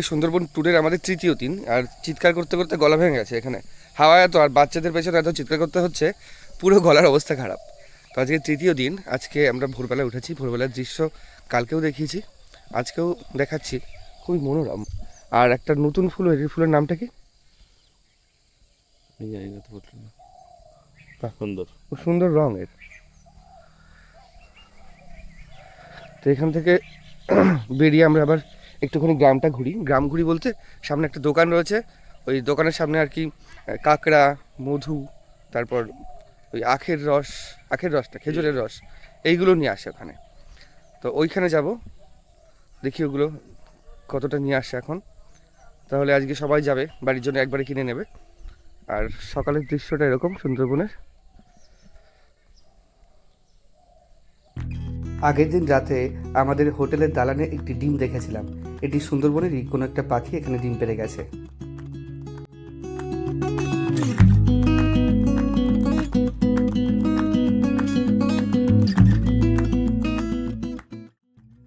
আজকে সুন্দরবন ট্যুরের আমাদের তৃতীয় দিন আর চিৎকার করতে করতে গলা ভেঙে গেছে এখানে। হাওয়া এত আর বাচ্চাদের পেছনে এত চিৎকার করতে হচ্ছে পুরো গলার অবস্থা খারাপ। তো আজকে তৃতীয় দিন আজকে আমরা ভোরবেলায় উঠেছি ভোরবেলার দৃশ্য কালকেও দেখিয়েছি আজকেও দেখাচ্ছি। খুবই মনোরম। আর একটা নতুন ফুল হয়েছে ফুলের নামটা কি? সুন্দর। সুন্দর রঙের। তো এখান থেকে বেরিয়ে আমরা আবার একটুখানি গ্রামটা ঘুরি। গ্রাম ঘুরি বলতে সামনে একটা দোকান রয়েছে। ওই দোকানের সামনে আর কি কাঁকড়া, মধু, তারপর ওই আখের রস, আখের রসটা, খেজুরের রস, এইগুলো নিয়ে আসে ওখানে। তো ওইখানে যাব, দেখি ওগুলো কতটা নিয়ে আসে এখন। তাহলে আজকে সবাই যাবে, বাড়ির জন্য একবারে কিনে নেবে। আর সকালের দৃশ্যটা এরকম, সুন্দরবনের। আগের দিন রাতে আমাদের হোটেলের দালানে একটি ডিম দেখেছিলাম। এটি সুন্দরবনেরই কোনো একটা পাখি এখানে ডিম পেড়ে গেছে।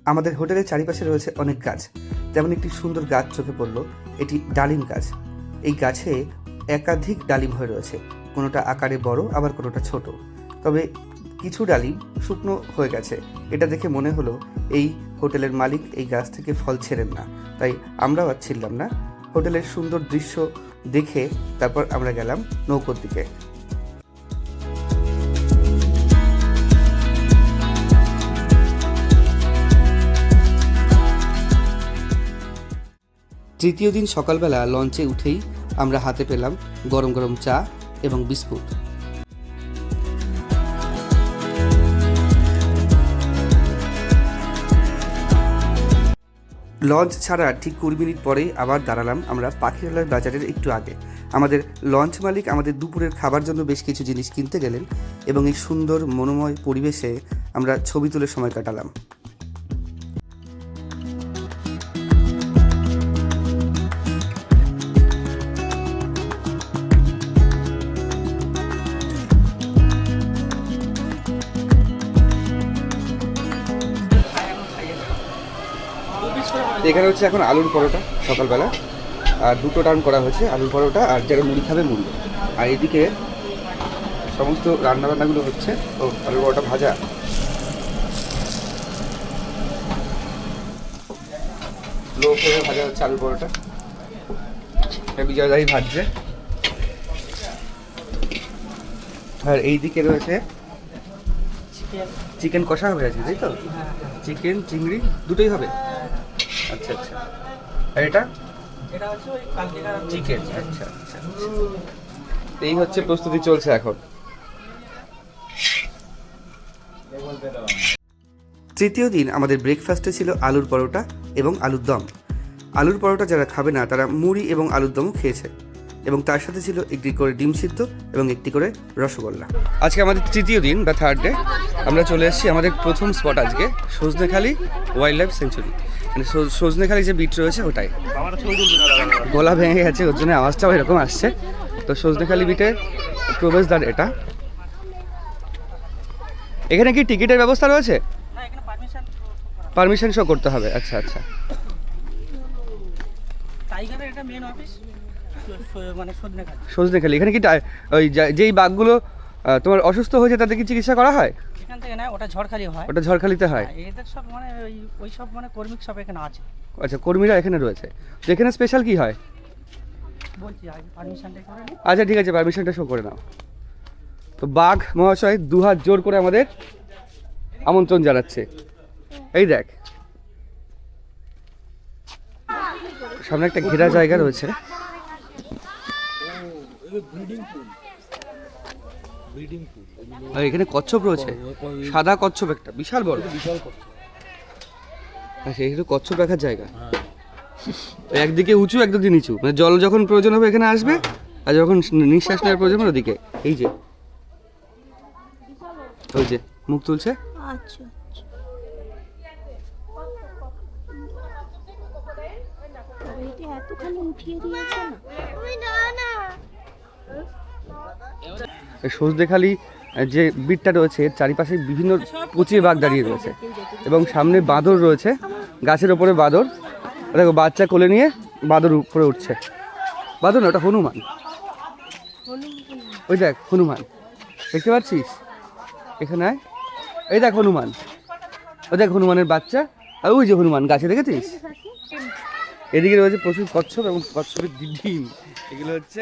আমাদের হোটেলের চারিপাশে রয়েছে অনেক গাছ। তেমন একটি সুন্দর গাছ চোখে পড়ল, এটি ডালিম গাছ। এই গাছে একাধিক ডালিম হয়ে রয়েছে। কোনোটা আকারে বড়, আবার কোনোটা ছোট। তবে কিছু ডালিম শুকনো হয়ে গেছে। এটা দেখে মনে হলো, এই হোটেলের মালিক এই গাছ থেকে ফল ছেড়েন না। তাই আমরাও আর ছিলাম না। হোটেলের সুন্দর দৃশ্য দেখে তারপর আমরা গেলাম নৌকোর দিকে। তৃতীয় দিন সকালবেলা লঞ্চে উঠেই আমরা হাতে পেলাম গরম গরম চা এবং বিস্কুট। লঞ্চ ছাড়া ঠিক কুড়ি মিনিট পরেই আবার দাঁড়ালাম আমরা পাখিরালয় বাজারের একটু আগে। আমাদের লঞ্চ মালিক আমাদের দুপুরের খাবার জন্য বেশ কিছু জিনিস কিনতে গেলেন এবং এই সুন্দর মনোময় পরিবেশে আমরা ছবি তুলে সময় কাটালাম। এখানে হচ্ছে এখন আলুর পরোটা সকালবেলা। আর দুটো টার্ন করা হয়েছে আলুর পরোটা আর যারা মুড়ি খাবে মুড়ি। আর এদিকে সমস্ত রান্নাবান্নাগুলো হচ্ছে ও আলুর পরোটা ভাজা। লো ফ্লেমে ভাজা হচ্ছে আলুর পরোটা। বিজয়দাই ভাজছে। আর এইদিকে রয়েছে চিকেন কষা হবে আজকে তাই তো? চিকেন চিংড়ি দুটোই হবে? আচ্ছা আচ্ছা। আর এটা? এটা হচ্ছে ওই চিকেন আচ্ছা আচ্ছা এই হচ্ছে প্রস্তুতি চলছে এখন। তৃতীয় দিন আমাদের ব্রেকফাস্টে ছিল আলুর পরোটা এবং আলুর দম। আলুর পরোটা যারা খাবে না তারা মুড়ি এবং আলুর দমও খেয়েছে। এবং তার সাথে ছিল একটি করে ডিম সিদ্ধ এবং একটি করে রসগোল্লা। আজকে আমাদের তৃতীয় দিন বা থার্ড ডে আমরা চলে এসেছি আমাদের প্রথম স্পট আজকে সজনেখালি ওয়াইল্ড লাইফ সেঞ্চুরি মানে সজ- সজনেখালি যে বিট রয়েছে ওটাই। গলা ভেঙে গেছে ওর জন্য আওয়াজটাও এরকম আসছে। তো সজনেখালি বিটে প্রবেশদ্বার এটা। এখানে কি টিকিটের ব্যবস্থা রয়েছে? পারমিশন শো করতে হবে আচ্ছা আচ্ছা। মেন সজনে খালি। সজনেখালি এখানে কি ওই যেই বাঘগুলো তোমার অসুস্থ হয়েছে তাদের কি চিকিৎসা করা হয়? এখান থেকে না ওটা ঝড়খালি হয়। ওটা ঝড়খালিতে হয়। এদের সব মানে ওই ওই সব মানে কর্মিক সব এখানে আছে। আচ্ছা কর্মীরা এখানে রয়েছে। তো এখানে স্পেশাল কি হয়? বলছি পারমিশনটা করে আচ্ছা ঠিক আছে পারমিশনটা শো করে নাও। তো বাঘ মহাশয় দু হাত জোর করে আমাদের আমন্ত্রণ জানাচ্ছে। এই দেখ। সামনে একটা ঘেরা জায়গা রয়েছে। আর এখানে কচ্ছপ রয়েছে। সাদা কচ্ছপ একটা বিশাল বড়। আচ্ছা এখানে কচ্ছপ রাখার জায়গা? একদিকে উঁচু একদিকে নিচু। মানে জল যখন প্রয়োজন হবে এখানে আসবে আর যখন নিঃশ্বাস নেওয়ার প্রয়োজন হবে ওদিকে। এই যে। ওই যে মুখ তুলছে? আচ্ছা এটা এতখানি উঠিয়ে দিয়েছে না এই সজদেখালি যে বিটটা রয়েছে চারিপাশে বিভিন্ন পচিয়ে বাঘ দাঁড়িয়ে রয়েছে। এবং সামনে বাঁদর রয়েছে, গাছের ওপরে বাঁদর। দেখো, বাচ্চা কোলে নিয়ে বাঁদর উপরে উঠছে। বাঁদর না, ওটা হনুমান। ওই দেখ, হনুমান। দেখতে পাচ্ছিস? এখানে। এই দেখ, হনুমান। ওই দেখ, হনুমানের বাচ্চা। আর ওই যে হনুমান, গাছে দেখেছিস? এদিকে রয়েছে প্রচুর কচ্ছপ এবং কচ্ছপের ডিম। এগুলো হচ্ছে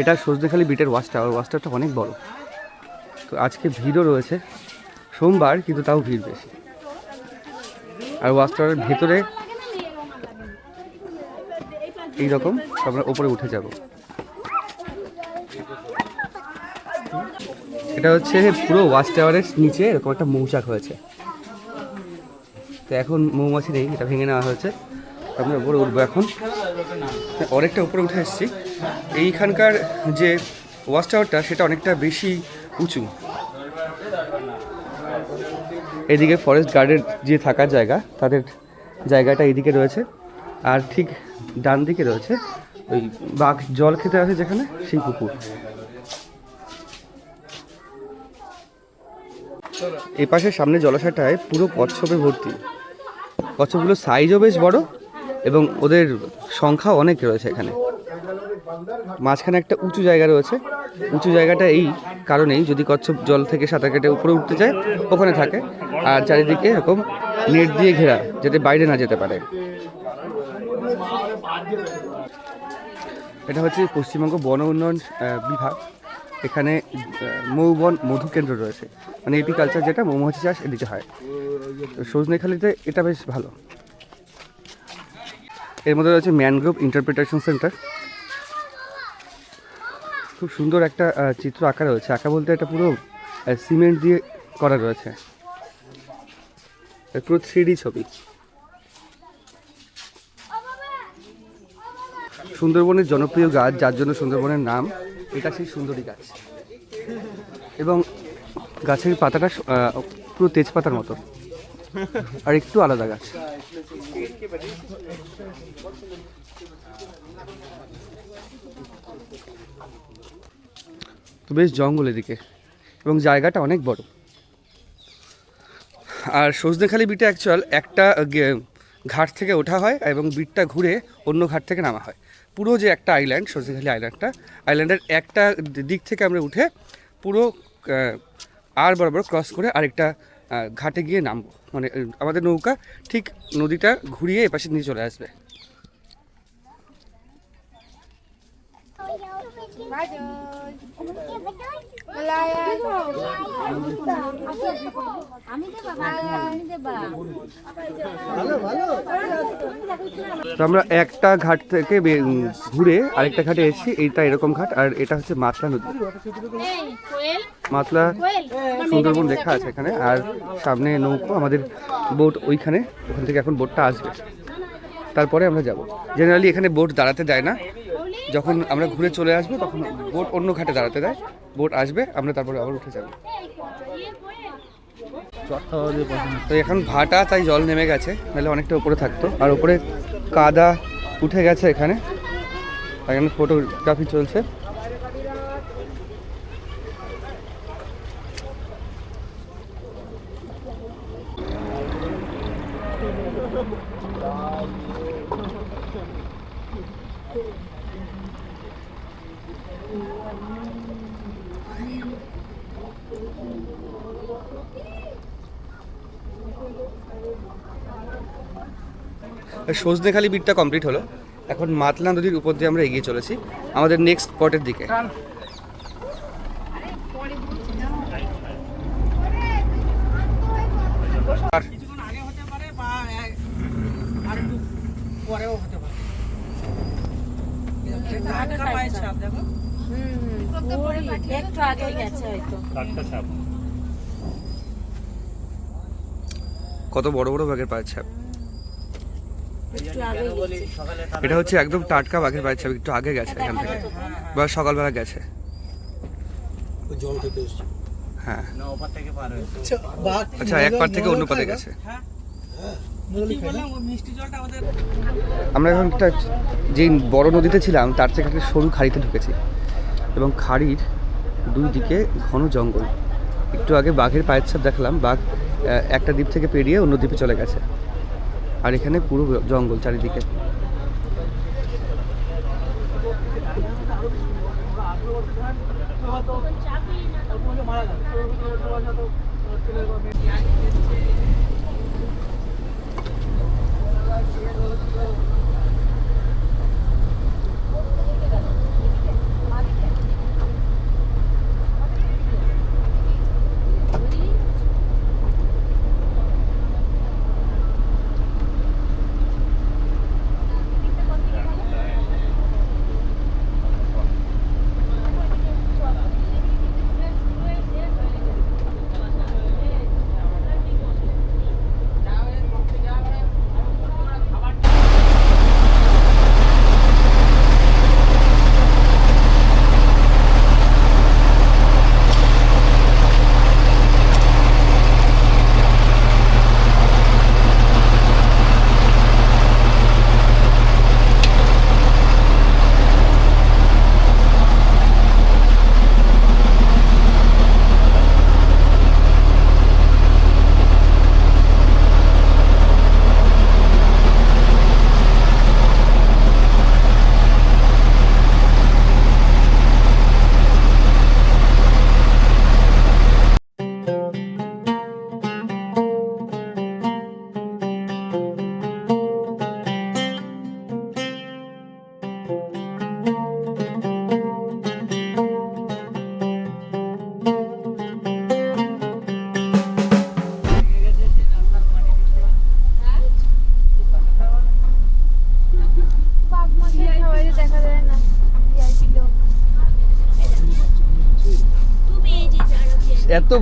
এটা সজনেখালি বিটের ওয়াচ টাওয়ার ওয়াচ টাওয়ারটা অনেক বড়। তো আজকে ভিড়ও রয়েছে। সোমবার কিন্তু তাও ভিড় বেশি। আর ওয়াচ টাওয়ারের ভেতরে এইরকম আমরা ওপরে উঠে যাব। এটা হচ্ছে পুরো ওয়াচ টাওয়ারের নিচে এরকম একটা মৌচাক হয়েছে। তো এখন মৌমাছি নেই, এটা ভেঙে নেওয়া হয়েছে। আমরা উপরে উঠবো এখন। অনেকটা উপরে উঠে এসেছি। এইখানকার যে ওয়াচ টাওয়ারটা, সেটা অনেকটা বেশি উঁচু। এদিকে ফরেস্ট গার্ডের যে থাকার জায়গা, তাদের জায়গাটা এদিকে রয়েছে। আর ঠিক ডান দিকে রয়েছে, ওই বাঘ জল খেতে আসে যেখানে, সেই পুকুর। এই পাশে সামনে জলাশয়টায় পুরো কচ্ছপে ভর্তি। কচ্ছপগুলোর সাইজও বেশ বড় এবং ওদের সংখ্যা অনেক রয়েছে এখানে। মাঝখানে একটা উঁচু জায়গা রয়েছে। উঁচু জায়গাটা এই কারণেই যদি কচ্ছপ জল থেকে সাঁতার কেটে উপরে উঠতে যায় ওখানে থাকে। আর চারিদিকে এরকম নেট দিয়ে ঘেরা, যাতে বাইরে না যেতে পারে। এটা হচ্ছে পশ্চিমবঙ্গ বন উন্নয়ন বিভাগ। এখানে মৌবন মধু কেন্দ্র রয়েছে। মানে এপিকালচার যেটা মৌমাছি চাষ এদিকে হয়। সজনেখালিতে এটা বেশ ভালো। এর মধ্যে রয়েছে ম্যানগ্রোভ ইন্টারপ্রিটেশন সেন্টার খুব সুন্দর একটা চিত্র আঁকা রয়েছে। আঁকা বলতে এটা পুরো সিমেন্ট দিয়ে করা রয়েছে। পুরো থ্রি ছবি। সুন্দরবনের জনপ্রিয় গাছ, যার জন্য সুন্দরবনের নাম এটা সেই সুন্দরী গাছ। এবং গাছের পাতাটা পুরো তেজপাতার মতো। আর একটু আলাদা গাছ। তো বেশ জঙ্গল এদিকে এবং জায়গাটা অনেক বড়। আর সজনেখালি বিটে অ্যাকচুয়াল একটা ঘাট থেকে ওঠা হয় এবং বিটটা ঘুরে অন্য ঘাট থেকে নামা হয়। পুরো যে একটা আইল্যান্ড সজনেখালি আইল্যান্ডটা আইল্যান্ডের একটা দিক থেকে আমরা উঠে পুরো আর বরাবর ক্রস করে আরেকটা ঘাটে গিয়ে নামবো। মানে আমাদের নৌকা ঠিক নদীটা ঘুরিয়ে এপাশে নিয়ে চলে আসবে। আমরা একটা ঘাট থেকে ঘুরে আরেকটা ঘাটে এসেছি। এইটা এরকম ঘাট আর এটা হচ্ছে মাতলা নদী। মাতলা সুন্দরবন লেখা আছে এখানে। আর সামনে নৌকো, আমাদের বোট ওইখানে। ওখান থেকে এখন বোটটা আসবে। তারপরে আমরা যাব। জেনারেলি এখানে বোট দাঁড়াতে দেয় না। যখন আমরা ঘুরে চলে আসব, তখন বোট অন্য ঘাটে দাঁড়াতে দেয়। বোট আসবে, আমরা তারপরে আবার উঠে যাব। তো এখন ভাটা, তাই জল নেমে গেছে। নাহলে অনেকটা উপরে থাকতো। আর উপরে কাদা উঠে গেছে এখানে। এখানে ফটোগ্রাফি চলছে। সজনেখালি বিটটা কমপ্লিট হলো। এখন মাতলা নদীর উপর দিয়ে আমরা এগিয়ে চলেছি। আমাদের নেক্সট স্পটের দিকে। কত বড় বড় বাঘের পায়ের ছাপ। এটা হচ্ছে একদম টাটকা বাঘের পায়ের ছাপ একটু আগে গেছে এখান থেকে। বা সকালবেলা গেছে। হ্যাঁ। বাঘ আচ্ছা এক পার থেকে অন্য পারে গেছে। হ্যাঁ। আমাদের আমরা এখন একটা যেই বড় নদীতে ছিলাম তার থেকে একটা সরু খাড়িতে ঢুকেছি। এবং খাড়ির দুই দিকে ঘন জঙ্গল। একটু আগে বাঘের পায়ের ছাপ দেখলাম। বাঘ একটা দ্বীপ থেকে পেরিয়ে অন্য দ্বীপে চলে গেছে। আর এখানে পুরো জঙ্গল চারিদিকে। দেখা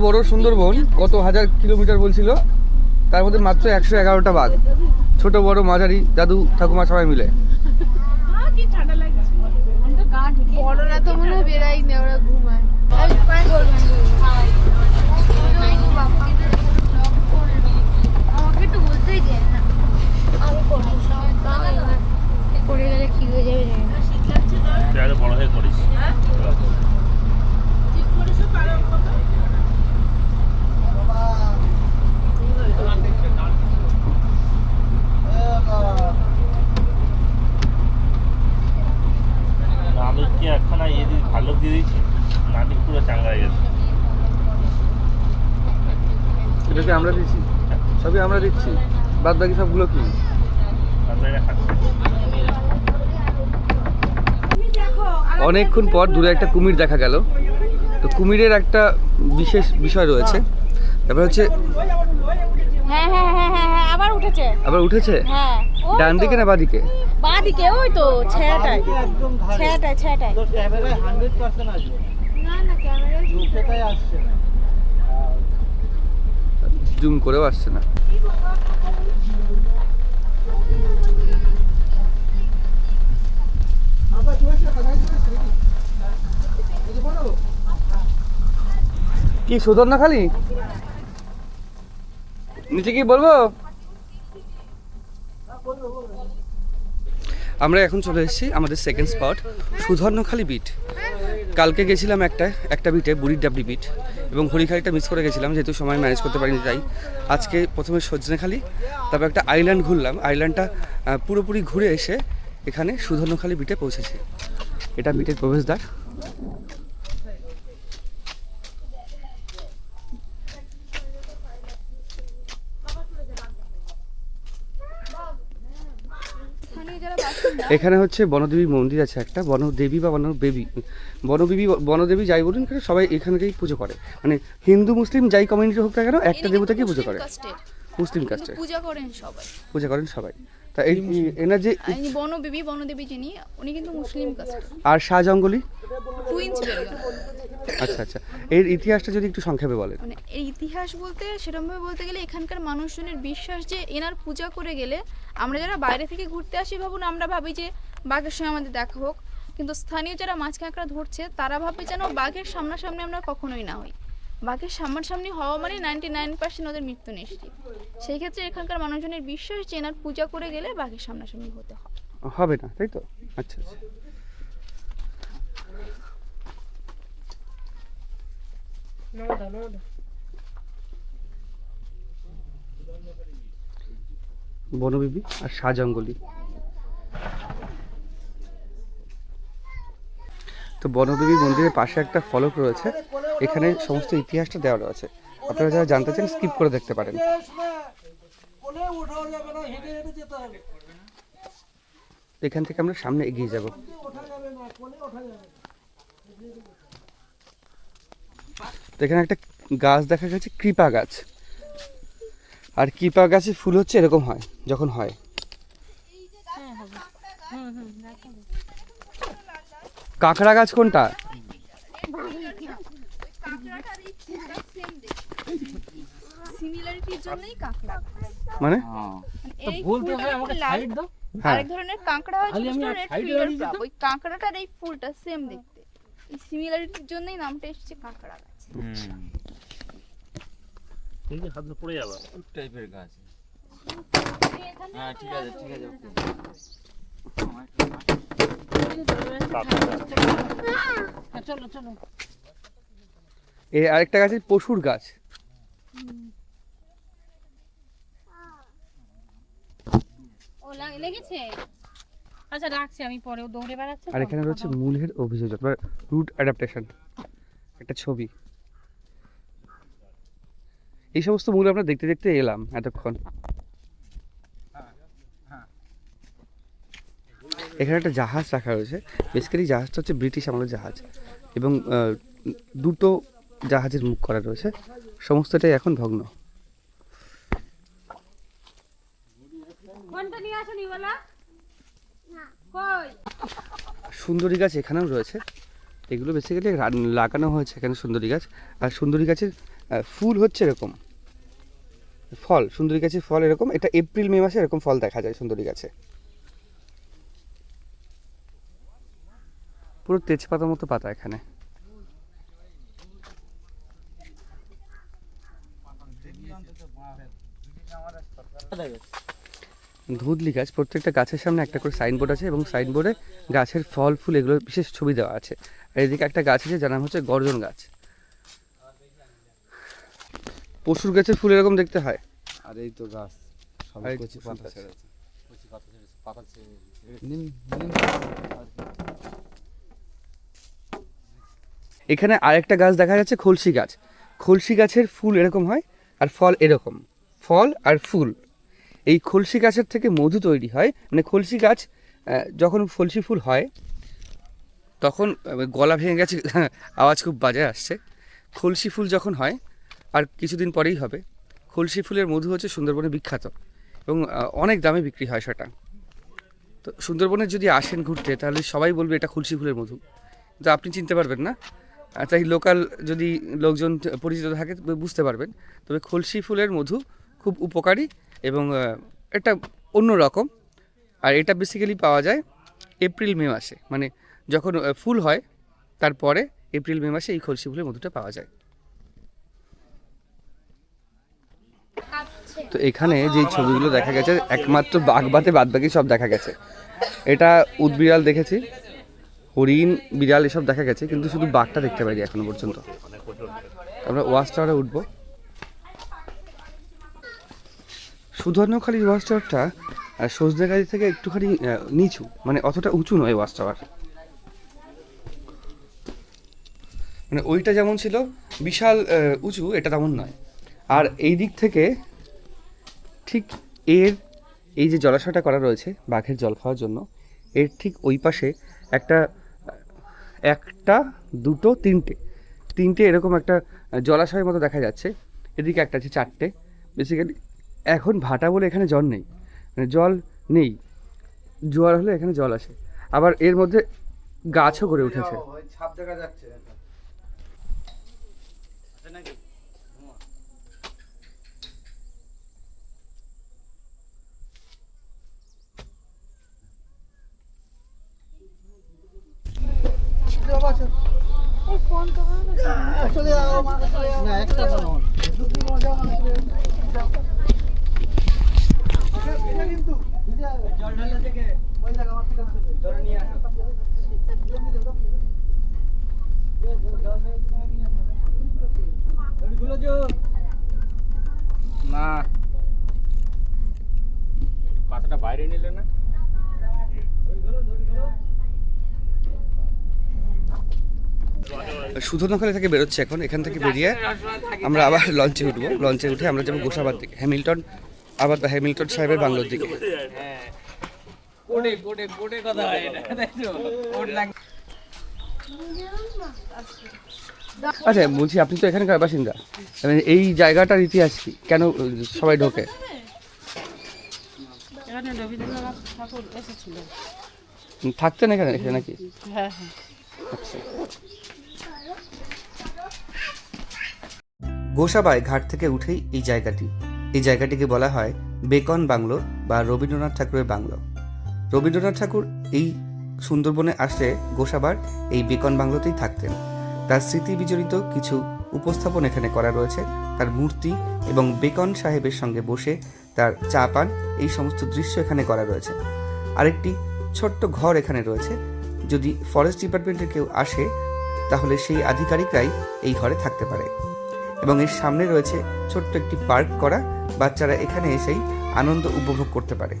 বড় সুন্দরবন, কত হাজার কিলোমিটার বলছিল, তার মধ্যে মাত্র একশো এগারোটা বাঘ। ছোট, বড়, মাঝারি, দাদু, ঠাকুমা সবাই মিলে বড়রা তো মনে হয় বেরাই না ওরা ঘুমায় আমাকে একটু বলতেই দে না আমি করব সব পড়ে গেলে কি হয়ে যাবে জানি না তুই আগে বড় হয়ে করিস আমি কি এখন আর ইয়ে দিয়ে ভালো দিয়ে দিয়েছি নাটি পুরো চাঙ্গা হয়ে গেছে এটাকে আমরা দিচ্ছি সবই আমরা দিচ্ছি বাদ বাকি সবগুলো কি? তারপরে অনেকক্ষণ পর দূরে একটা কুমির দেখা গেল। তো কুমিরের একটা বিশেষ বিষয় রয়েছে। ব্যাপার হচ্ছে হ্যাঁ হ্যাঁ হ্যাঁ হ্যাঁ হ্যাঁ আবার উঠেছে। আবার উঠেছে? হ্যাঁ ওই ডান দিকে না বাঁ দিকে বাঁ দিকে ওই তো ছেটায় ছেটায় ছেটায় তোর ক্যামেরায় হান্ড্রেড পার্সেন্ট আসবে। না না ক্যামেরা সেটাই আসছে না। জুম করেও আসছে না। কি, সুদর না খালি? নিচে কি বলব? আমরা এখন চলে এসেছি আমাদের সেকেন্ড স্পট সুধর্ণখালি বিট কালকে গেছিলাম একটা একটা বিটে বুড়ির ডাবলি বিট এবং হরিখালিটা মিস করে গেছিলাম, যেহেতু সময় ম্যানেজ করতে পারিনি তাই। আজকে প্রথমে সজনেখালি, তারপর একটা আইল্যান্ড ঘুরলাম। আইল্যান্ডটা পুরোপুরি ঘুরে এসে এখানে সুধন্যখালী বিটে পৌঁছেছে। এটা বিটের প্রবেশদ্বার। এখানে হচ্ছে বনদেবী মন্দির আছে একটা বনদেবী বা বনবেবী বনদেবী বনদেবী যাই বলুন কেন সবাই এখানকেই পুজো করে। মানে হিন্দু মুসলিম যাই কমিউনিটি হোক না কেন একটা দেবতাকেই পুজো করে। মুসলিম কাস্টে পূজা করেন সবাই। পূজা করেন সবাই। তা এই এনার যে আর ইনি বনদেবী বনদেবী যিনি উনি কিন্তু মুসলিম কাস্টের আর শাহ জঙ্গলি টুইন্স আচ্ছা আচ্ছা। এর ইতিহাসটা যদি একটু সংক্ষেপে বলেন। মানে এই ইতিহাস বলতে সেরকমভাবে বলতে গেলে এখানকার মানুষজনের বিশ্বাস যে এনার পূজা করে গেলে আমরা যারা বাইরে থেকে ঘুরতে আসি ভাবুন আমরা ভাবি যে বাঘের সঙ্গে আমাদের দেখা হোক। কিন্তু স্থানীয় যারা মাছ কাঁকড়া ধরছে তারা ভাবে যেন বাঘের সামনাসামনি আমরা কখনোই না হই। বাঘের সামনাসামনি হওয়া মানে নাইনটি নাইন পার্সেন্ট ওদের মৃত্যু নিশ্চিত। সেই ক্ষেত্রে এখানকার মানুষজনের বিশ্বাস যে এনার পূজা করে গেলে বাঘের সামনাসামনি হতে হয়। হবে না তাই তো? আচ্ছা আচ্ছা। বনবিবি আর শাহ জঙ্গলি। তো বনবিবি মন্দিরের পাশে একটা ফলক রয়েছে। এখানে সমস্ত ইতিহাসটা দেওয়া রয়েছে। আপনারা যারা জানতে চান স্কিপ করে দেখতে পারেন। এখান থেকে আমরা সামনে এগিয়ে যাব ওঠা যাবে না কোলে ওঠা যাবে তো এখানে একটা গাছ দেখা গেছে কৃপা গাছ। আর কৃপা গাছের ফুল হচ্ছে এরকম হয় যখন হয়। কাঁকড়া গাছ কোনটা? সিমিলারিটির জন্যই কাঁকড়া। মানে? হয় আমাকে লাল সাইড দাও। আরেক ধরনের কাঁকড়া হয় ওই কাঁকড়াটার এই ফুলটা সেম দেখতে। এই সিমিলারিটির জন্যই নামটা এসেছে কাঁকড়া গাছ। ঠিক আছে হাত পড়ে যাবে টাইপের গাছ। হ্যাঁ ঠিক আছে ঠিক আছে হ্যাঁ, চলো চলো। এ আরেকটা গাছের পশুর গাছ। ও লেগেছে? আচ্ছা রাখছি আমি পরেও দৌড়ে বেড়াচ্ছি আর এখানে রয়েছে মূলের অভিযোজন বা রুট অ্যাডাপ্টেশন একটা ছবি। এই সমস্ত মূল আমরা দেখতে দেখতে এলাম এতক্ষণ। এখানে একটা জাহাজ রাখা রয়েছে। বেসিক্যালি জাহাজটা হচ্ছে ব্রিটিশ আমলের জাহাজ এবং দুটো জাহাজের মুখ করা রয়েছে। সমস্তটাই এখন ভগ্ন। সুন্দরী গাছ এখানেও রয়েছে। এগুলো বেসিক্যালি লাগানো হয়েছে এখানে সুন্দরী গাছ। আর সুন্দরী গাছের ফুল হচ্ছে এরকম। ফল, সুন্দরী গাছের ফল এরকম। এটা এপ্রিল, মে মাসে এরকম ফল দেখা যায় সুন্দরী গাছে। পুরো তেজপাতার মতো পাতা এখানে। ধুদলি গাছ, প্রত্যেকটা গাছের সামনে একটা করে সাইনবোর্ড আছে এবং সাইনবোর্ডে গাছের ফল, ফুল এগুলোর বিশেষ ছবি দেওয়া আছে। আর এদিকে একটা গাছ আছে যার নাম হচ্ছে গর্জন গাছ। পশুর গাছের ফুল এরকম দেখতে হয়। আর এই তো গাছ আর এই কচি পাতা। ছেড়েছে কচি পাতা ছেড়েছে পাতা ছেড়ে নিম নিম। এখানে আরেকটা গাছ দেখা যাচ্ছে খলসি গাছ। খলসি গাছের ফুল এরকম হয় আর ফল এরকম। ফল আর ফুল। এই খলসি গাছের থেকে মধু তৈরি হয়। মানে খলসি গাছ যখন ফলসি ফুল হয় তখন গলা ভেঙে গেছে আওয়াজ খুব বাজে আসছে। খলসি ফুল যখন হয় আর কিছুদিন পরেই হবে। খলসি ফুলের মধু হচ্ছে সুন্দরবনে বিখ্যাত এবং অনেক দামে বিক্রি হয় সেটা। তো সুন্দরবনে যদি আসেন ঘুরতে, তাহলে সবাই বলবে এটা খুলসি ফুলের মধু। কিন্তু আপনি চিনতে পারবেন না। তাই লোকাল যদি লোকজন পরিচিত থাকে বুঝতে পারবেন। তবে খলসি ফুলের মধু খুব উপকারী এবং এটা অন্য রকম। আর এটা বেসিক্যালি পাওয়া যায় এপ্রিল, মে মাসে। মানে যখন ফুল হয়, তারপরে এপ্রিল, মে মাসে এই খলসি ফুলের মধুটা পাওয়া যায়। তো এখানে যে ছবিগুলো দেখা গেছে, একমাত্র বাঘ বাঘবাতে বাদবাকি সব দেখা গেছে। এটা উদবিড়াল দেখেছি, হরিণ বিড়াল এসব দেখা গেছে, কিন্তু শুধু বাঘটা দেখতে পাইনি এখনও পর্যন্ত। আমরা ওয়াচ টাওয়ারে উঠবো। সুধর্ণখালী ওয়াচ টাওয়ারটা সজনেগাড়ি থেকে একটুখানি নিচু মানে অতটা উঁচু নয় ওয়াচ টাওয়ার। মানে ওইটা যেমন ছিল, বিশাল উঁচু, এটা তেমন নয়। আর এই দিক থেকে ঠিক এর এই যে জলাশয়টা করা রয়েছে বাঘের জল খাওয়ার জন্য, এর ঠিক ওই পাশে একটা একটা, দুটো, তিনটে তিনটে এরকম একটা জলাশয়ের মতো দেখা যাচ্ছে। এদিকে একটা আছে চারটে। বেসিক্যালি এখন ভাটা বলে এখানে জল নেই। মানে জল নেই। জোয়ার হলে এখানে জল আসে। আবার এর মধ্যে গাছও গড়ে উঠেছে। ছাপ দেখা যাচ্ছে। না একটা ফোন জল ঢালা থেকে ওই জায়গা আমার থেকে জল নিয়ে আসো না পাতাটা বাইরে নিলে না? সুধনখালি থেকে বেরোচ্ছে এখন এখান থেকে বেরিয়ে আমরা আবার লঞ্চে উঠবো। লঞ্চে উঠে আমরা যাব গোসাবার দিকে হ্যামিল্টন আবার হ্যামিল্টন সাহেবের বাংলোর দিকে। হয় আচ্ছা বলছি আপনি তো এখানকার বাসিন্দা। মানে এই জায়গাটার ইতিহাস কি? কেন সবাই ঢোকে? থাকতেন এখানে এখানে নাকি? হ্যাঁ হ্যাঁ। আচ্ছা। গোসাবাই ঘাট থেকে উঠেই এই জায়গাটি। এই জায়গাটিকে বলা হয় বেকন বাংলো বা রবীন্দ্রনাথ ঠাকুরের বাংলো। রবীন্দ্রনাথ ঠাকুর এই সুন্দরবনে আসলে গোসাবার এই বেকন বাংলোতেই থাকতেন। তার স্মৃতি বিজড়িত কিছু উপস্থাপন এখানে করা রয়েছে। তার মূর্তি এবং বেকন সাহেবের সঙ্গে বসে তার চা পান, এই সমস্ত দৃশ্য এখানে করা রয়েছে। আরেকটি ছোট্ট ঘর এখানে রয়েছে। যদি ফরেস্ট ডিপার্টমেন্টের কেউ আসে, তাহলে সেই আধিকারিকরাই এই ঘরে থাকতে পারে। এবং এর সামনে রয়েছে ছোট্ট একটি পার্ক করা। বাচ্চারা এখানে এসেই আনন্দ উপভোগ করতে পারে।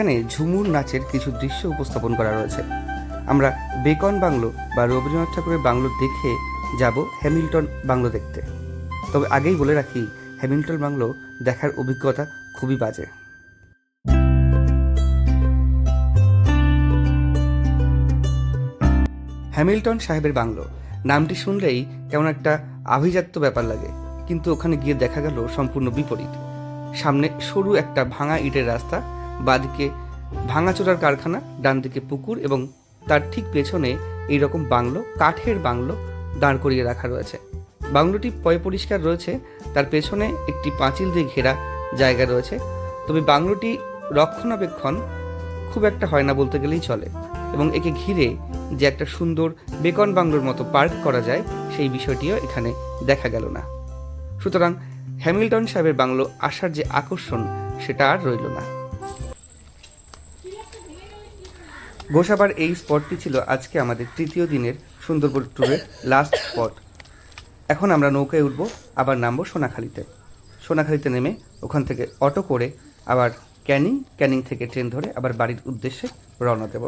এখানে ঝুমুর নাচের কিছু দৃশ্য উপস্থাপন করা রয়েছে। আমরা বেকন বাংলো বা রবীন্দ্রনাথ ঠাকুরের বাংলো দেখে যাব হ্যামিল্টন বাংলো দেখতে। তবে আগেই বলে রাখি, হ্যামিল্টন বাংলো দেখার অভিজ্ঞতা খুবই বাজে। হ্যামিল্টন সাহেবের বাংলো। নামটি শুনলেই কেমন একটা আভিজাত্য ব্যাপার লাগে, কিন্তু ওখানে গিয়ে দেখা গেল সম্পূর্ণ বিপরীত। সামনে সরু একটা ভাঙা ইটের রাস্তা বাদিকে ভাঙাচোরার কারখানা ডান দিকে পুকুর এবং তার ঠিক পেছনে এই রকম বাংলো, কাঠের বাংলো দাঁড় করিয়ে রাখা রয়েছে। বাংলোটি পয় পরিষ্কার রয়েছে, তার পেছনে একটি পাঁচিল দিয়ে ঘেরা জায়গা রয়েছে। তবে বাংলোটি রক্ষণাবেক্ষণ খুব একটা হয় না বলতে গেলেই চলে এবং একে ঘিরে যে একটা সুন্দর বেকন বাংলোর মতো পার্ক করা যায়, সেই বিষয়টিও এখানে দেখা গেল না। সুতরাং হ্যামিল্টন সাহেবের বাংলো আসার যে আকর্ষণ, সেটা আর রইল না। গোসাবার এই স্পটটি ছিল আজকে আমাদের তৃতীয় দিনের সুন্দরবন ট্যুরের লাস্ট স্পট এখন আমরা নৌকায় উঠবো, আবার নামবো সোনাখালিতে। সোনাখালিতে নেমে ওখান থেকে অটো করে আবার ক্যানিং ক্যানিং থেকে ট্রেন ধরে আবার বাড়ির উদ্দেশ্যে রওনা দেব।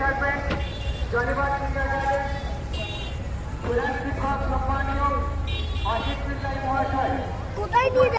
থাকবেন জলিবাদ শিক্ষক সম্মানীয় অজিত পিল্লাই